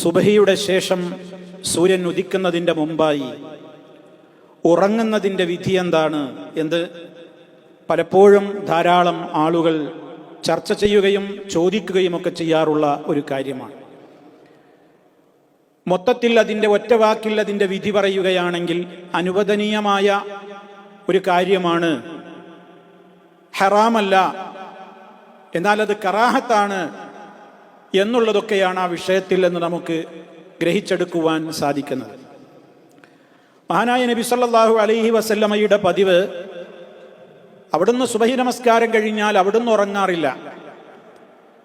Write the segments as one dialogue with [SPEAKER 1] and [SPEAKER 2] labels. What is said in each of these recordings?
[SPEAKER 1] സുബഹിയുടെ ശേഷം സൂര്യൻ ഉദിക്കുന്നതിന്റെ മുമ്പായി ഉറങ്ങുന്നതിന്റെ വിധി എന്താണ് എന്ത് പലപ്പോഴും ധാരാളം ആളുകൾ ചർച്ച ചെയ്യുകയും ചോദിക്കുകയും ഒക്കെ ചെയ്യാറുള്ള ഒരു കാര്യമാണ്. മൊത്തത്തിൽ അതിന്റെ ഒറ്റ വാക്കിൽ അതിന്റെ വിധി പറയുകയാണെങ്കിൽ അനുവദനീയമായ ഒരു കാര്യമാണ് ഹറാമല്ല. എന്നാൽ അത് കറാഹത്താണ്. എന്നുള്ളതൊക്കെയാണ് ആ വിഷയത്തിൽ എന്ന് നമുക്ക് ഗ്രഹിച്ചെടുക്കുവാൻ സാധിക്കുന്നത്. മഹാനായ നബി സല്ലാഹു അലൈഹി വസല്ലമ്മയുടെ പതിവ് അവിടുന്ന് സുബഹി നമസ്കാരം കഴിഞ്ഞാൽ അവിടുന്ന് ഉറങ്ങാറില്ല.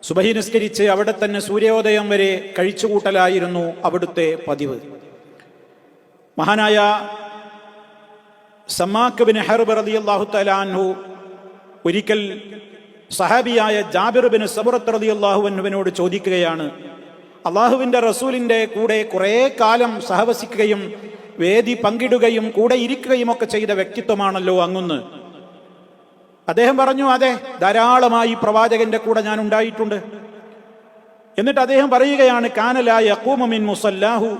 [SPEAKER 1] സുബഹി നിസ്കരിച്ച് അവിടെ തന്നെ സൂര്യോദയം വരെ കഴിച്ചുകൂട്ടലായിരുന്നു അവിടുത്തെ പതിവ്. മഹാനായ സമ്മാക്ക് ബിൻ ഹെർബ് റളിയല്ലാഹു തആല അൻഹു ഒരിക്കൽ സഹാബിയായ ജാബിർ ബിൻ സബറത്ത് റളിയല്ലാഹു അൻഹുവിനോട് ചോദിക്കുകയാണ് അള്ളാഹുവിന്റെ റസൂലിന്റെ കൂടെ കുറേ കാലം സഹവസിക്കുകയും വേദി പങ്കിടുകയും കൂടെ ഇരിക്കുകയും ഒക്കെ ചെയ്ത വ്യക്തിത്വമാണല്ലോ അങ്ങുന്ന്. അദ്ദേഹം പറഞ്ഞു അതെ ധാരാളമായി പ്രവാചകന്റെ കൂടെ ഞാൻ ഉണ്ടായിട്ടുണ്ട്. എന്നിട്ട് അദ്ദേഹം പറയുകയാണ് കാനലായ അക്കൂമിൻ മിൻ മുസല്ലാഹു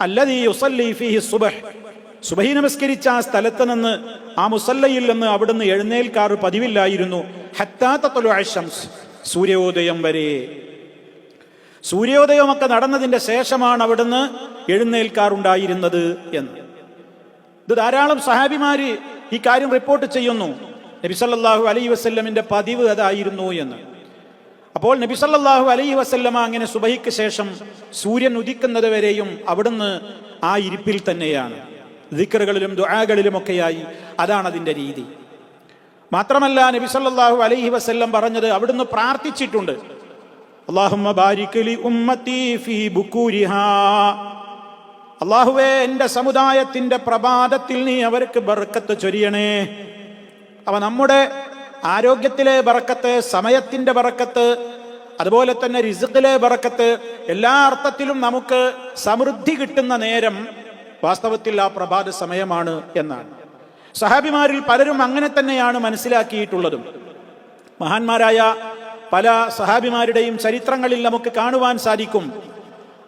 [SPEAKER 1] അല്ലദീ യുസല്ലി ഫീഹി സുബഹ്. സുബഹി നമസ്കരിച്ച ആ സ്ഥലത്ത് നിന്ന് ആ മുസല്ലയിൽ നിന്ന് അവിടുന്ന് എഴുന്നേൽക്കാറ് പതിവില്ലായിരുന്നു. സൂര്യോദയം വരെ. സൂര്യോദയമൊക്കെ നടന്നതിന്റെ ശേഷമാണ് അവിടുന്ന് എഴുന്നേൽക്കാറുണ്ടായിരുന്നത് എന്ന്. ഇത് ധാരാളം സഹാബിമാര് ഈ കാര്യം റിപ്പോർട്ട് ചെയ്യുന്നു. നബിസല്ലാഹു അലൈഹി വസല്ലമിന്റെ പതിവ് അതായിരുന്നു എന്ന്. അപ്പോൾ നബിസല്ലാഹു അലൈഹി വസല്ലമ അങ്ങനെ സുബഹിക്ക് ശേഷം സൂര്യൻ ഉദിക്കുന്നത് വരെയും അവിടുന്ന് ആ ഇരിപ്പിൽ തന്നെയാണ്. ദിക്കറുകളിലും ദുആകളിലുമൊക്കെയായി. അതാണ് അതിന്റെ രീതി. മാത്രമല്ല നബി സല്ലല്ലാഹു അലൈഹി വസല്ലം പറഞ്ഞത് അവിടുന്ന് പ്രാർത്ഥിച്ചിട്ടുണ്ട്. അള്ളാഹുമ്മ ബാരിക് ലി ഉമ്മത്തി ഫീ ബുക്കൂരിഹാ. അള്ളാഹുവേ എന്റെ സമുദായത്തിന്റെ പ്രഭാതത്തിൽ നീ അവർക്ക് ബർക്കത്ത് ചൊരിയണേ. അവ നമ്മുടെ ആരോഗ്യത്തിലെ ബറക്കത്ത് സമയത്തിന്റെ ബറക്കത്ത് അതുപോലെ തന്നെ റിസുക്കിലെ ബറക്കത്ത് എല്ലാ അർത്ഥത്തിലും നമുക്ക് സമൃദ്ധി കിട്ടുന്ന നേരം വാസ്തവത്തിൽ ആ പ്രഭാത സമയമാണ് എന്നാണ്. സഹാബിമാരിൽ പലരും അങ്ങനെ തന്നെയാണ് മനസ്സിലാക്കിയിട്ടുള്ളതും. മഹാന്മാരായ പല സഹാബിമാരുടെയും ചരിത്രങ്ങളിൽ നമുക്ക് കാണുവാൻ സാധിക്കും.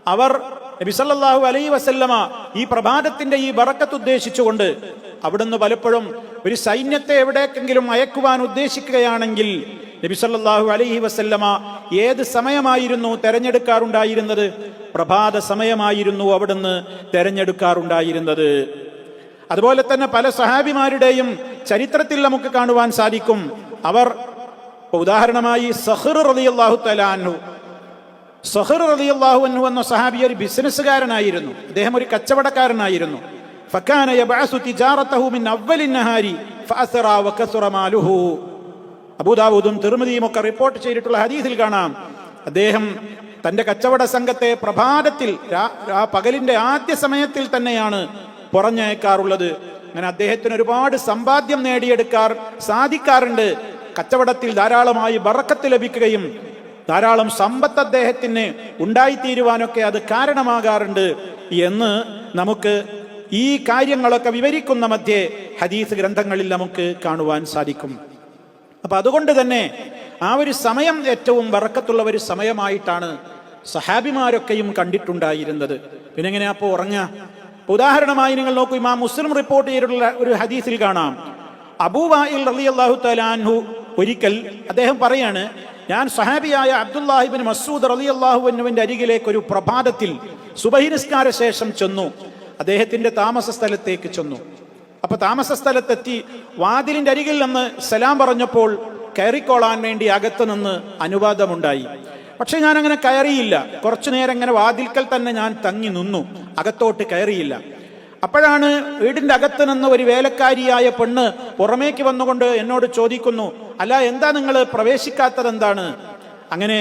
[SPEAKER 1] അവർ നബിസല്ലാഹു അലൈ വസല്ലമ ഈ പ്രഭാതത്തിന്റെ ഈ ബറക്കത്ത് ഉദ്ദേശിച്ചുകൊണ്ട് അവിടുന്ന് പലപ്പോഴും ഒരു സൈന്യത്തെ എവിടേക്കെങ്കിലും അയക്കുവാൻ ഉദ്ദേശിക്കുകയാണെങ്കിൽ നബി സല്ലല്ലാഹു അലൈഹി വസല്ലമ ഏത് സമയമായിരുന്നു തെരഞ്ഞെടുക്കാറുണ്ടായിരുന്നത്? പ്രഭാത സമയമായിരുന്നു അവിടുന്ന് തെരഞ്ഞെടുക്കാറുണ്ടായിരുന്നത്. അതുപോലെ തന്നെ പല സഹാബിമാരുടെയും ചരിത്രത്തിൽ നമുക്ക് കാണുവാൻ സാധിക്കും. അവർ ഉദാഹരണമായി സഹർ റളിയല്ലാഹു തലാൻഹു സഹർ റളിയല്ലാഹു അൻഹു എന്ന സഹാബി ഒരു ബിസിനസ്സുകാരനായിരുന്നു. അദ്ദേഹം ഒരു കച്ചവടക്കാരനായിരുന്നു. ഫക്കാന യബഅസു തിജാറതഹു മിൻ അവ്വലിൻ നഹാരി ഫഅസറ വകസറ മാലുഹു. അബൂദാവൂദും തിരുമതിയും ഒക്കെ റിപ്പോർട്ട് ചെയ്തിട്ടുള്ള ഹദീസിൽ കാണാം. അദ്ദേഹം തന്റെ കച്ചവട സംഘത്തെ പ്രഭാതത്തിൽ പകലിന്റെ ആദ്യ സമയത്തിൽ തന്നെയാണ് പുറഞ്ഞയക്കാറുള്ളത്. അങ്ങനെ അദ്ദേഹത്തിന് ഒരുപാട് സമ്പാദ്യം നേടിയെടുക്കാർ സാധിക്കാറുണ്ട്. കച്ചവടത്തിൽ ധാരാളമായി ബറക്കത്ത് ലഭിക്കുകയും ധാരാളം സമ്പത്ത് അദ്ദേഹത്തിന് ഉണ്ടായിത്തീരുവാനൊക്കെ അത് കാരണമാകാറുണ്ട് എന്ന് നമുക്ക് ഈ കാര്യങ്ങളൊക്കെ വിവരിക്കുന്ന മധ്യേ ഹദീസ് ഗ്രന്ഥങ്ങളിൽ നമുക്ക് കാണുവാൻ സാധിക്കും. അപ്പൊ അതുകൊണ്ട് തന്നെ ആ ഒരു സമയം ഏറ്റവും വറക്കത്തുള്ള ഒരു സമയമായിട്ടാണ് സഹാബിമാരൊക്കെയും കണ്ടിട്ടുണ്ടായിരുന്നത്. പിന്നെ എങ്ങനെയാ അപ്പോൾ ഉറങ്ങുക ഉദാഹരണമായി നിങ്ങൾ നോക്കൂ ഇമാം മുസ്ലിം റിപ്പോർട്ട് ചെയ്തിട്ടുള്ള ഒരു ഹദീസിൽ കാണാം. അബൂവായിൽ അള്ളാഹു തലാൻഹു ഒരിക്കൽ അദ്ദേഹം പറയാണ് ഞാൻ സഹാബിയായ അബ്ദുല്ലാഹിബിൻ മസൂദ് റളിയല്ലാഹു അൻഹുവിന്റെ അരികിലേക്ക് ഒരു പ്രഭാതത്തിൽ സുബഹി നിസ്കാര ശേഷം ചെന്നു. അദ്ദേഹത്തിന്റെ താമസ സ്ഥലത്തേക്ക് ചെന്നു. അപ്പൊ താമസ സ്ഥലത്തെത്തി വാതിലിന്റെ അരികിൽ നിന്ന് സലാം പറഞ്ഞപ്പോൾ കയറിക്കോളാൻ വേണ്ടി അകത്തു നിന്ന് അനുവാദമുണ്ടായി. പക്ഷെ ഞാൻ അങ്ങനെ കയറിയില്ല. കുറച്ചു നേരം ഇങ്ങനെ വാതിൽക്കൽ തന്നെ ഞാൻ തങ്ങി നിന്നു. അകത്തോട്ട് കയറിയില്ല. അപ്പോഴാണ് വീടിന്റെ അകത്ത് നിന്ന് ഒരു വേലക്കാരിയായ പെണ്ണ് പുറമേക്ക് വന്നുകൊണ്ട് എന്നോട് ചോദിക്കുന്നു അല്ല എന്താ നിങ്ങൾ പ്രവേശിക്കാത്തത് എന്താണ് അങ്ങനെ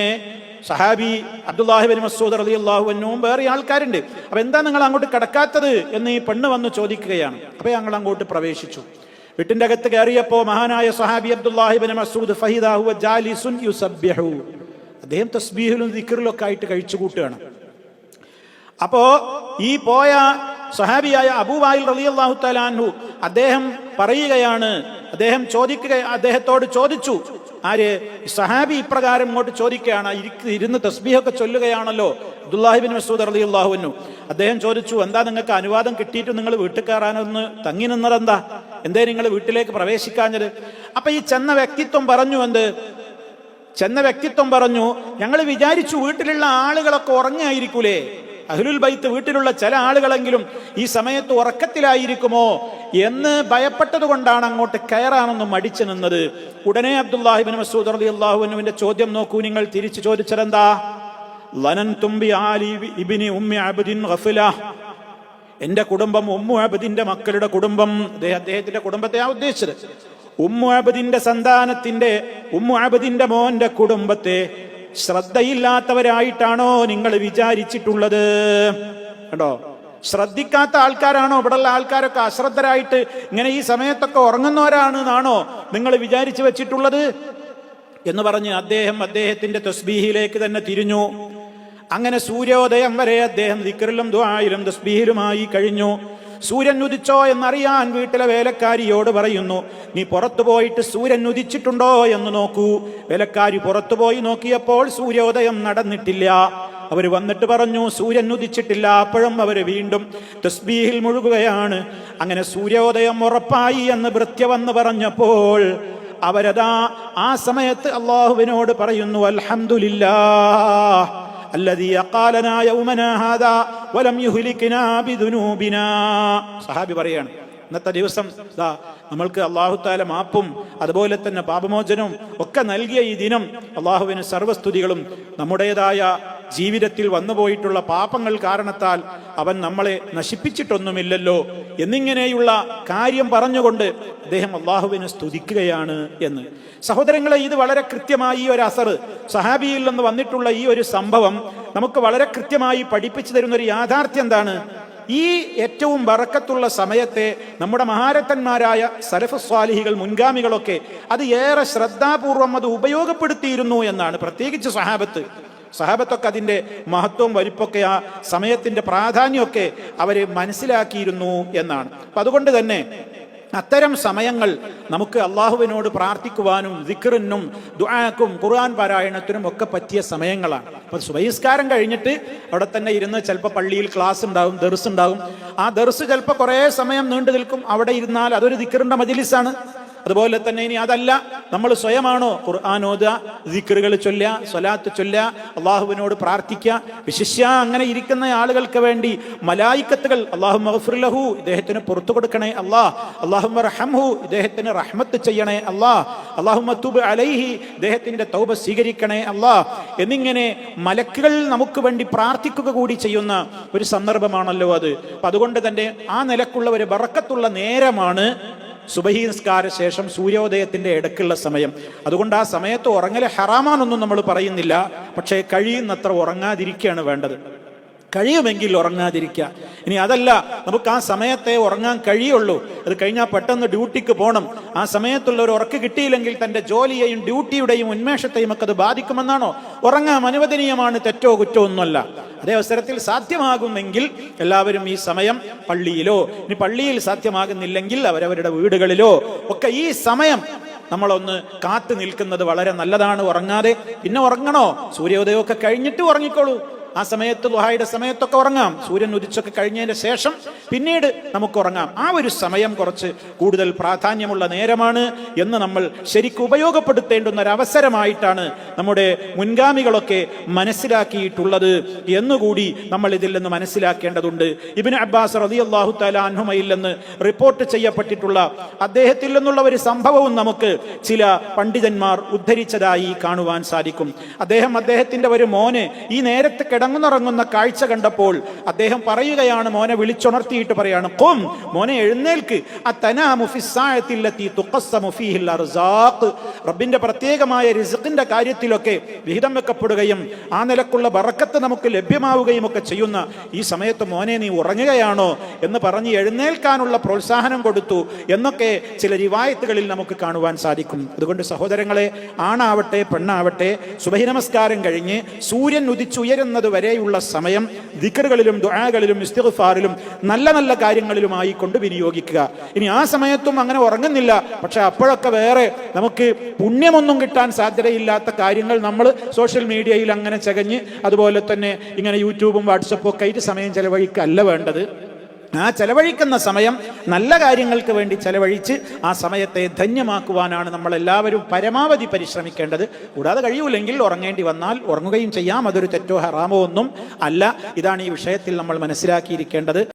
[SPEAKER 1] സഹാബി അബ്ദുല്ലാഹി അബ്ദുല്ലാഹിബിൻ മസൂദ് അലി അള്ളാഹുവിനും വേറെ ആൾക്കാരുണ്ട്. അപ്പൊ എന്താ നിങ്ങൾ അങ്ങോട്ട് കിടക്കാത്തത് എന്ന് ഈ പെണ്ണ് വന്ന് ചോദിക്കുകയാണ്. അപ്പൊ ഞങ്ങൾ അങ്ങോട്ട് പ്രവേശിച്ചു. വീട്ടിന്റെ അകത്ത് കയറിയപ്പോ മഹാനായ സഹാബി അബ്ദുല്ലാഹിബിൻ മസൂദ് ഫഹിദാഹു ജാലിസുൻ അദ്ദേഹം തസ്ബീഹിലും ദിക്കറിലും ഒക്കെ ആയിട്ട് കഴിച്ചു കൂട്ടുകയാണ്. അപ്പോ ഈ പോയ സഹാബിയായ അബൂവായിൽ അള്ളാഹു തലാൻഹു അദ്ദേഹം പറയുകയാണ് അദ്ദേഹം ചോദിക്കുക അദ്ദേഹത്തോട് ചോദിച്ചു ആര്? സഹാബി ഇപ്രകാരം ഇങ്ങോട്ട് ചോദിക്കുകയാണ്. ഇരുന്ന് തസ്ബീഹൊക്കെ ചൊല്ലുകയാണല്ലോ. അബ്ദുല്ലാഹിബിൻ മസൂദ് അലി അള്ളാഹുവിനു അദ്ദേഹം ചോദിച്ചു എന്താ നിങ്ങൾക്ക് അനുവാദം കിട്ടിയിട്ട് നിങ്ങൾ വീട്ടിൽ കയറാനൊന്ന് തങ്ങി നിന്നത് എന്താ എന്തേ നിങ്ങൾ വീട്ടിലേക്ക് പ്രവേശിക്കാഞ്ഞത്? അപ്പൊ ഈ ചെന്ന വ്യക്തിത്വം പറഞ്ഞു എന്ത്? ചെന്ന വ്യക്തിത്വം പറഞ്ഞു ഞങ്ങൾ വിചാരിച്ചു വീട്ടിലുള്ള ആളുകളൊക്കെ ഉറങ്ങായിരിക്കൂലേ? അഹ്ലുൽ ബൈത്ത് വീട്ടിലുള്ള ചില ആളുകളെങ്കിലും ഈ സമയത്ത് ഉറക്കത്തിലായിരിക്കുമോ എന്ന് ഭയപ്പെട്ടത് കൊണ്ടാണ് അങ്ങോട്ട് കയറാനൊന്നും മടിച്ചു നിന്നത്. ഉടനെ അബ്ദുല്ലാഹിബിൻ മസൂദ് അലി അള്ളാഹുവിന്റെ ചോദ്യം നോക്കൂ. നിങ്ങൾ തിരിച്ചു ചോദിച്ചതെന്താ? തുമ്പി ആലി എന്റെ കുടുംബം ഉമ്മു അബദിന്റെ മക്കളുടെ കുടുംബം. അദ്ദേഹം അദ്ദേഹത്തിന്റെ കുടുംബത്തെ ആ ഉദ്ദേശിച്ചത്. ഉമ്മു അബദിന്റെ സന്താനത്തിന്റെ ഉമ്മു അബദിന്റെ മോന്റെ കുടുംബത്തെ ശ്രദ്ധയില്ലാത്തവരായിട്ടാണോ നിങ്ങൾ വിചാരിച്ചിട്ടുള്ളത്? കേട്ടോ ശ്രദ്ധിക്കാത്ത ആൾക്കാരാണോ? ഇവിടെയുള്ള ആൾക്കാരൊക്കെ അശ്രദ്ധരായിട്ട് ഇങ്ങനെ ഈ സമയത്തൊക്കെ ഉറങ്ങുന്നവരാണ് എന്നാണോ നിങ്ങൾ വിചാരിച്ചു വെച്ചിട്ടുള്ളത്? എന്ന് പറഞ്ഞ് അദ്ദേഹം അദ്ദേഹത്തിന്റെ തസ്ബീഹിലേക്ക് തന്നെ തിരിഞ്ഞു. അങ്ങനെ സൂര്യോദയം വരെ അദ്ദേഹം ദിക്കറിലും ദ്വായിലും തസ്ബീഹിലുമായി കഴിഞ്ഞു. സൂര്യൻ ഉദിച്ചോ എന്നറിയാൻ വീട്ടിലെ വേലക്കാരിയോട് പറയുന്നു നീ പുറത്തു പോയിട്ട് സൂര്യൻ ഉദിച്ചിട്ടുണ്ടോ എന്ന് നോക്കൂ. വേലക്കാരി പുറത്തു പോയി നോക്കിയപ്പോൾ സൂര്യോദയം നടന്നിട്ടില്ല. അവർ വന്നിട്ട് പറഞ്ഞു സൂര്യൻ ഉദിച്ചിട്ടില്ല അപ്പോഴും അവർ വീണ്ടും തസ്ബീഹിൽ മുഴുകുകയാണ്. അങ്ങനെ സൂര്യോദയം ഉറപ്പായി എന്ന് ഭൃത്യ വന്ന് പറഞ്ഞപ്പോൾ അവരതാ ആ സമയത്ത് അള്ളാഹുവിനോട് പറയുന്നു അൽഹംദുലില്ലാ الذي قالنا يومنا هذا ولم يهلكنا بذنوبنا സഹാബി പറയാണ് ഇന്നത്തെ ദിവസം ദാ നമ്മൾക്ക് അള്ളാഹുത്താല മാപ്പും അതുപോലെ തന്നെ പാപമോചനവും ഒക്കെ നൽകിയ ഈ ദിനം അള്ളാഹുവിന് സർവസ്തുതികളും നമ്മുടേതായ ജീവിതത്തിൽ വന്നുപോയിട്ടുള്ള പാപങ്ങൾ കാരണത്താൽ അവൻ നമ്മളെ നശിപ്പിച്ചിട്ടൊന്നുമില്ലല്ലോ എന്നിങ്ങനെയുള്ള കാര്യം പറഞ്ഞുകൊണ്ട് അദ്ദേഹം അള്ളാഹുവിനെ സ്തുതിക്കുകയാണ് എന്ന്. സഹോദരങ്ങളെ ഇത് വളരെ കൃത്യമായി ഒരു അസർ സഹാബിയിൽ നിന്ന് വന്നിട്ടുള്ള ഈ ഒരു സംഭവം നമുക്ക് വളരെ കൃത്യമായി പഠിപ്പിച്ചു തരുന്ന ഒരു യാഥാർത്ഥ്യം എന്താണ്? ഈ ഏറ്റവും വറക്കത്തുള്ള സമയത്തെ നമ്മുടെ മഹാരത്തന്മാരായ സലഫ് സ്വാലിഹികൾ മുൻഗാമികളൊക്കെ അത് ഏറെ ശ്രദ്ധാപൂർവം അത് ഉപയോഗപ്പെടുത്തിയിരുന്നു എന്നാണ് പ്രത്യേകിച്ച് സഹാബത്ത്. സഹാബത്തൊക്കെ അതിന്റെ മഹത്വവും വലിപ്പൊക്കെ ആ സമയത്തിന്റെ പ്രാധാന്യമൊക്കെ അവർ മനസ്സിലാക്കിയിരുന്നു എന്നാണ്. അപ്പം അതുകൊണ്ട് തന്നെ അത്തരം സമയങ്ങൾ നമുക്ക് അള്ളാഹുവിനോട് പ്രാർത്ഥിക്കുവാനും ദിക്റിനും ദുആക്കും ഖുർആൻ പാരായണത്തിനും ഒക്കെ പറ്റിയ സമയങ്ങളാണ്. അപ്പോൾ സുബഹിസ്കാരം കഴിഞ്ഞിട്ട് അവിടെ തന്നെ ഇരുന്ന് ചിലപ്പോൾ പള്ളിയിൽ ക്ലാസ് ഉണ്ടാവും ദർസ് ഉണ്ടാവും ആ ദർസ് ചിലപ്പോൾ കുറേ സമയം നീണ്ടു നിൽക്കും. അവിടെ ഇരുന്നാൽ അതൊരു ദിക്റിന്റെ മജിലിസാണ്. അതുപോലെ തന്നെ ഇനി അതല്ല നമ്മൾ സ്വയമാണോ ഖുർആൻ ഓതുക ചൊല്ല ചൊല്ലുക സ്വലാത്ത് ചൊല്ലുക അള്ളാഹുവിനോട് പ്രാർത്ഥിക്കുക വിശിഷ്യ അങ്ങനെ ഇരിക്കുന്ന ആളുകൾക്ക് വേണ്ടി മലായിക്കത്തുകൾ അള്ളാഹു മഹഫുർലഹു ഇദ്ദേഹത്തിന് പുറത്തു കൊടുക്കണേ അള്ളാഹ് അള്ളാഹു റഹംഹു ഇദ്ദേഹത്തിന് റഹ്മത്ത് ചെയ്യണേ അള്ളാഹ് അള്ളാഹു മത്തൂബ് അലൈഹി ഇദ്ദേഹത്തിന്റെ തൗബ സ്വീകരിക്കണേ അള്ളാഹ് എന്നിങ്ങനെ മലക്കുകൾ നമുക്ക് വേണ്ടി പ്രാർത്ഥിക്കുക കൂടി ചെയ്യുന്ന ഒരു സന്ദർഭമാണല്ലോ അത്. അതുകൊണ്ട് തന്നെ ആ നിലക്കുള്ള ഒരു ബറക്കത്തുള്ള നേരമാണ് സുബഹി നിസ്കാര ശേഷം സൂര്യോദയത്തിന്റെ ഇടയ്ക്കുള്ള സമയം. അതുകൊണ്ട് ആ സമയത്ത് ഉറങ്ങൽ ഹറാമാണെന്നൊന്നും നമ്മൾ പറയുന്നില്ല. പക്ഷേ കഴിയുന്നത്ര ഉറങ്ങാതിരിക്കുകയാണ് വേണ്ടത്. കഴിയുമെങ്കിൽ ഉറങ്ങാതിരിക്കുക ഇനി അതല്ല നമുക്ക് ആ സമയത്തെ ഉറങ്ങാൻ കഴിയുള്ളൂ. അത് കഴിഞ്ഞാൽ പെട്ടെന്ന് ഡ്യൂട്ടിക്ക് പോകണം ആ സമയത്തുള്ള ഒരു ഉറക്ക് കിട്ടിയില്ലെങ്കിൽ തന്റെ ജോലിയെയും ഡ്യൂട്ടിയുടെയും ഉന്മേഷത്തെയും ഒക്കെ അത് ബാധിക്കുമെന്നാണോ? ഉറങ്ങാൻ അനുവദനീയമാണ് തെറ്റോ കുറ്റോ ഒന്നുമല്ല. അതേ അവസരത്തിൽ സാധ്യമാകുമെങ്കിൽ എല്ലാവരും ഈ സമയം പള്ളിയിലോ ഇനി പള്ളിയിൽ സാധ്യമാകുന്നില്ലെങ്കിൽ അവരവരുടെ വീടുകളിലോ ഒക്കെ ഈ സമയം നമ്മളൊന്ന് കാത്തു നിൽക്കുന്നത് വളരെ നല്ലതാണ്. ഉറങ്ങാതെ പിന്നെ ഉറങ്ങണോ? സൂര്യോദയമൊക്കെ കഴിഞ്ഞിട്ട് ഉറങ്ങിക്കോളൂ. ആ സമയത്ത് ദുഹായുടെ സമയത്തൊക്കെ ഉറങ്ങാം. സൂര്യൻ ഉദിച്ചൊക്കെ കഴിഞ്ഞതിന് ശേഷം പിന്നീട് നമുക്ക് ഉറങ്ങാം. ആ ഒരു സമയം കുറച്ച് കൂടുതൽ പ്രാധാന്യമുള്ള നേരമാണ് എന്ന് നമ്മൾ ശരിക്കും ഉപയോഗപ്പെടുത്തേണ്ടുന്ന ഒരു അവസരമായിട്ടാണ് നമ്മുടെ മുൻഗാമികളൊക്കെ മനസ്സിലാക്കിയിട്ടുള്ളത് എന്നുകൂടി നമ്മൾ ഇതിൽ നിന്ന് മനസ്സിലാക്കേണ്ടതുണ്ട്. ഇബിൻ അബ്ബാസ് റതി അള്ളാഹു തലാൻഹുമയിൽ നിന്ന് റിപ്പോർട്ട് ചെയ്യപ്പെട്ടിട്ടുള്ള അദ്ദേഹത്തിൽ നിന്നുള്ള ഒരു സംഭവവും നമുക്ക് ചില പണ്ഡിതന്മാർ ഉദ്ധരിച്ചതായി കാണുവാൻ സാധിക്കും. അദ്ദേഹം അദ്ദേഹത്തിന്റെ ഒരു മോനെ ഈ നേരത്തെ കിടങ്ങുന്നിറങ്ങുന്ന കാഴ്ച കണ്ടപ്പോൾ അദ്ദേഹം പറയുകയാണ് മോനെ വിളിച്ചുണർത്തിയിട്ട് പറയാണ് കൊം മോനെ എഴുന്നേൽക്ക്. റബ്ബിന്റെ പ്രത്യേകമായ റിസക്കിന്റെ കാര്യത്തിലൊക്കെ വിഹിതം വെക്കപ്പെടുകയും ആ നിലക്കുള്ള ബറക്കത്ത് നമുക്ക് ലഭ്യമാവുകയും ഒക്കെ ചെയ്യുന്ന ഈ സമയത്ത് മോനെ നീ ഉറങ്ങുകയാണോ എന്ന് പറഞ്ഞ് എഴുന്നേൽക്കാനുള്ള പ്രോത്സാഹനം കൊടുത്തു എന്നൊക്കെ ചില റിവായത്തുകളിൽ നമുക്ക് കാണുവാൻ സാധിക്കും. അതുകൊണ്ട് സഹോദരങ്ങളെ ആണാവട്ടെ പെണ്ണാവട്ടെ സുബഹി നമസ്കാരം കഴിഞ്ഞ് സൂര്യൻ ഉദിച്ചുയരുന്നത് വരെയുള്ള സമയം ദിക്കറുകളിലും ദുആകളിലും ഇസ്തിഗ്ഫാറിലും നല്ല നല്ല കാര്യങ്ങളിലുമായി കൊണ്ട് വിനിയോഗിക്കുക. ഇനി ആ സമയത്തും അങ്ങനെ ഉറങ്ങുന്നില്ല. പക്ഷെ അപ്പോഴൊക്കെ വേറെ നമുക്ക് പുണ്യമൊന്നും കിട്ടാൻ സാധ്യതയില്ലാത്ത കാര്യങ്ങൾ നമ്മൾ സോഷ്യൽ മീഡിയയിൽ അങ്ങനെ ചകഞ്ഞ് അതുപോലെ തന്നെ ഇങ്ങനെ യൂട്യൂബും വാട്സപ്പും ഒക്കെ ആയിട്ട് സമയം ചെലവഴിക്കല്ല വേണ്ടത്. ആ ചെലവഴിക്കുന്ന സമയം നല്ല കാര്യങ്ങൾക്ക് വേണ്ടി ചെലവഴിച്ച് ആ സമയത്തെ ധന്യമാക്കുവാനാണ് നമ്മളെല്ലാവരും പരമാവധി പരിശ്രമിക്കേണ്ടത്. കൂടാതെ കഴിയൂലെങ്കിൽ ഉറങ്ങേണ്ടി വന്നാൽ ഉറങ്ങുകയും ചെയ്യാം. അതൊരു തെറ്റോ ഹറാമോ ഒന്നും അല്ല. ഇതാണ് ഈ വിഷയത്തിൽ നമ്മൾ മനസ്സിലാക്കിയിരിക്കേണ്ടത്.